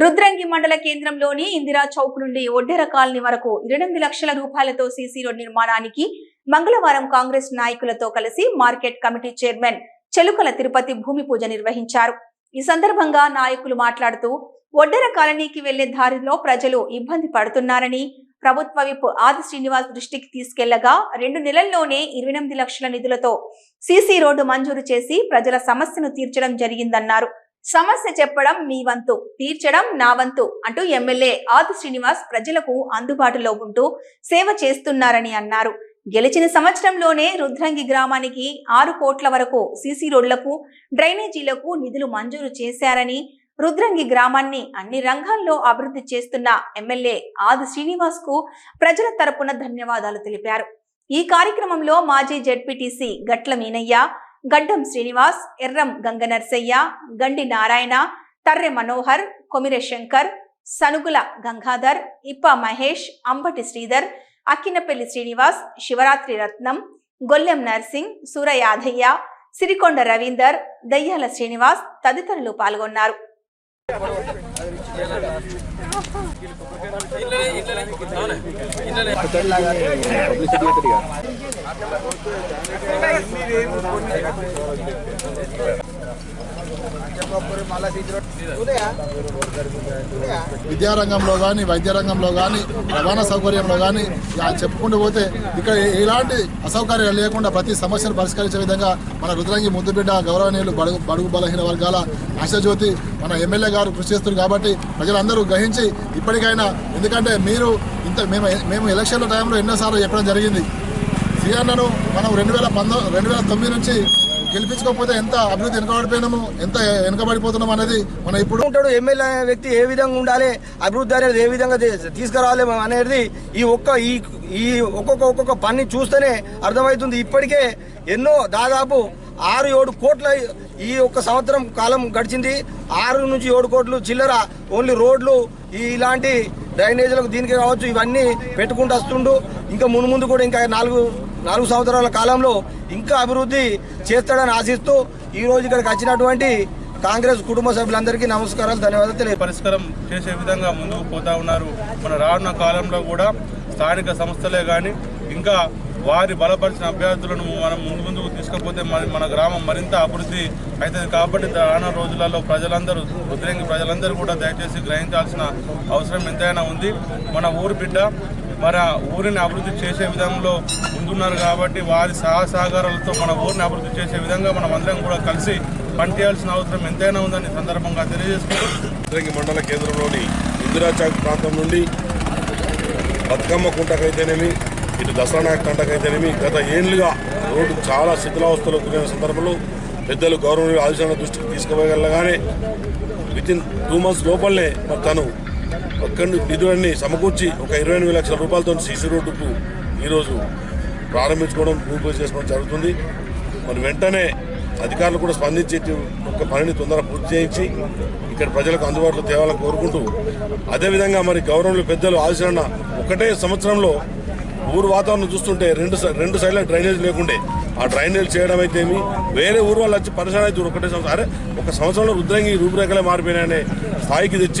రుద్రంగి మండల కేంద్రంలోని ఇందిరా చౌక్ నుండి ఒడ్డెర కాలనీ వరకు ఇరవై లక్షల రూపాయలతో సీసీ రోడ్ నిర్మాణానికి మంగళవారం కాంగ్రెస్ నాయకులతో కలిసి market committee chairman Chelukala Tirupati భూమి పూజ నిర్వహించారు. ఈ సందర్భంగా నాయకులు మాట్లాడుతూ ఒడ్డెర కాలనీకి వెళ్ళే దారిలో ప్రజలు ఇబ్బంది పడుతున్నారని ప్రభుత్వ విప్ ఆది శ్రీనివాస్ దృష్టికి తీసుకెళ్ళగా రెండు నెలల్లోనే ఇరవై ఎనిమిది లక్షల నిధులతో సీసీ రోడ్డు మంజూరు చేసి ప్రజల సమస్యను తీర్చడం జరిగిందన్నారు. సమస్య చెప్పడం మీ వంతు తీర్చడం నా వంతు అంటూ ఎమ్మెల్యే ఆది శ్రీనివాస్ ప్రజలకు అందుబాటులో ఉంటూ సేవ చేస్తున్నారని అన్నారు. గెలిచిన సంవత్సరంలోనే రుద్రంగి గ్రామానికి ఆరు కోట్ల వరకు సీసీ రోడ్లకు డ్రైనేజీలకు నిధులు మంజూరు చేశారని రుద్రంగి గ్రామాన్ని అన్ని రంగాల్లో అభివృద్ధి చేస్తున్న ఎమ్మెల్యే ఆది శ్రీనివాస్కు ప్రజల తరపున ధన్యవాదాలు తెలిపారు. ఈ కార్యక్రమంలో మాజీ జెడ్పీటీసీ గట్ల మీనయ్య గడ్డం శ్రీనివాస్ ఎర్రం గంగనర్సయ్య గండి నారాయణ తర్రె మనోహర్ కొమిరె శంకర్ సనుగుల గంగాధర్ ఇప్ప మహేష్ అంబటి శ్రీధర్ అక్కినపల్లి శ్రీనివాస్ శివరాత్రి రత్నం గొల్లెం నర్సింగ్ సూరయాదయ్య సిరికొండ రవీందర్ దయ్యాల శ్రీనివాస్ తదితరులు పాల్గొన్నారు. విద్యారంగంలో కానీ వైద్య రంగంలో కానీ రవాణా సౌకర్యంలో కానీ చెప్పుకుంటూ పోతే ఇక్కడ ఎలాంటి అసౌకర్యాలు లేకుండా ప్రతి సమస్యను పరిష్కరించే విధంగా మన రుద్రంగి ముద్దుబిడ్డ గౌరవనీయులు బడుగు బడుగు బలహీన వర్గాల ఆశాజ్యోతి మన ఎమ్మెల్యే గారు కృషి చేస్తున్నారు కాబట్టి ప్రజలందరూ గ్రహించి ఇప్పటికైనా ఎందుకంటే మీరు ఇంత మేము మేము ఎలక్షన్ల టైంలో ఎన్నోసార్లు చెప్పడం జరిగింది. సీఎన్ను మనం రెండు వేల పంతొమ్మిది రెండు వేల తొమ్మిది నుంచి గెలిపించుకోకపోతే ఎంత అభివృద్ధి వెనుకబడిపోయినాము ఎంత వెనుకబడిపోతున్నాం అనేది మనం ఇప్పుడు ఉంటాడు ఎమ్మెల్యే వ్యక్తి ఏ విధంగా ఉండాలి అభివృద్ధి అనేది ఏ విధంగా తీసుకురావాలి అనేది ఈ ఒక్క ఈ ఈ ఒక్కొక్క ఒక్కొక్క పని చూస్తేనే అర్థమవుతుంది. ఇప్పటికే ఎన్నో దాదాపు ఆరు ఏడు కోట్ల ఈ ఒక్క సంవత్సరం కాలం గడిచింది. ఆరు నుంచి ఏడు కోట్లు చిల్లర ఓన్లీ రోడ్లు ఈ ఇలాంటి డ్రైనేజీలకు దీనికి కావచ్చు ఇవన్నీ పెట్టుకుంటూ వస్తుండు. ఇంకా మున్ముందు కూడా ఇంకా నాలుగు నాలుగు సంవత్సరాల కాలంలో ఇంకా అభివృద్ధి చేస్తాడని ఆశిస్తూ ఈ రోజు ఇక్కడికి వచ్చినటువంటి కాంగ్రెస్ కుటుంబ సభ్యులందరికీ నమస్కారాలు ధన్యవాదాలు తెలియ పరిష్కారం చేసే విధంగా ముందుకు పోతా ఉన్నారు. మన రానున్న కాలంలో కూడా స్థానిక సంస్థలే కానీ ఇంకా వారి బలపరిచిన అభ్యర్థులను మనం ముందు ముందుకు తీసుకపోతే మన మన గ్రామం మరింత అభివృద్ధి అవుతుంది. కాబట్టి రానున్న రోజులలో ప్రజలందరూ ఉద్రంగి ప్రజలందరూ కూడా దయచేసి గ్రహించాల్సిన అవసరం ఎంతైనా ఉంది. మన ఊరు బిడ్డ మరి ఊరిని అభివృద్ధి చేసే విధంలో ముందున్నారు కాబట్టి వారి సహసహకారాలతో మన ఊరిని అభివృద్ధి చేసే విధంగా మనం అందరం కూడా కలిసి పనిచేయాల్సిన అవసరం ఎంతైనా ఉందని సందర్భంగా తెలియజేసుకుంటూ మండల కేంద్రంలోని ఇందిరా చౌక్ ప్రాంతం నుండి బతుకమ్మ కుంటకైతేనేమి ఇటు దసరా నాయక్ కుంటకైతేనేమి గత ఏళ్ళుగా రోడ్డు చాలా శిథిలావస్థలో గురైన సందర్భంలో పెద్దలు గౌరవ ఆదేశాల దృష్టికి తీసుకుపోగలగానే విత్ ఇన్ టూ మంత్స్ లోపలనే మరి తను అక్కడి నిధులన్నీ సమకూర్చి ఒక ఇరవై ఎనిమిది లక్షల రూపాయలతో సీసీ రోడ్డుకు ఈరోజు ప్రారంభించుకోవడం భూపూజ చేసుకోవడం జరుగుతుంది. మరి వెంటనే అధికారులు కూడా స్పందించి ఒక పనిని తొందర పూర్తి చేయించి ఇక్కడ ప్రజలకు అందుబాటులో తేవాలని కోరుకుంటూ అదేవిధంగా మరి గౌరవంలో పెద్దలు ఆలోచన ఒకటే సంవత్సరంలో ఊరు వాతావరణం చూస్తుంటే రెండు సై- రెండు సైడ్ల డ్రైనేజ్ లేకుండే. ఆ డ్రైనేజ్ చేయడం అయితే ఏమి వేరే ఊరు వాళ్ళు వచ్చి పరిశ్రమ అయితే ఒకటే సంవత్సరం. అరే ఒక సంవత్సరంలో రుద్రంగి రూపురేఖలే మారిపోయినాయనే స్థాయికి తెచ్చి